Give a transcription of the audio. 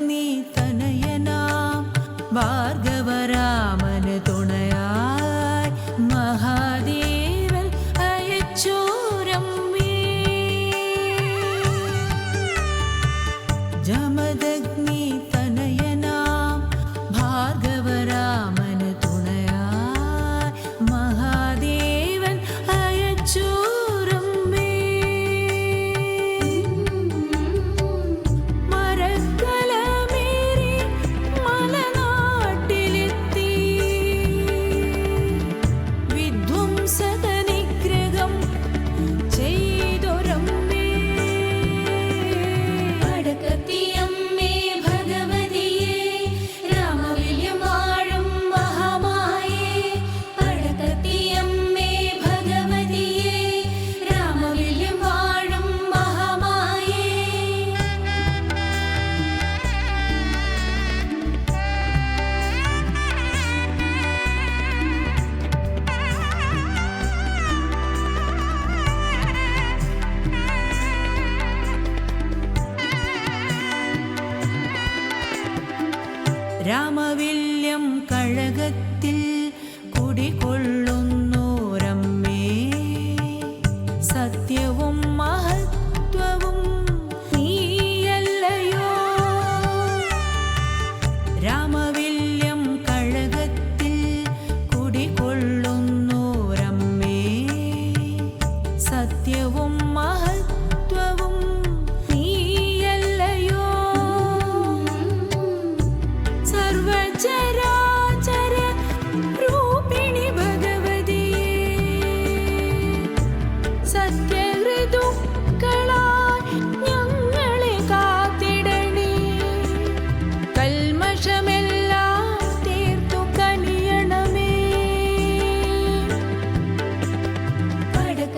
நீ தனையனாம் வார்க രാമവില്യം കഴകത്തിൽ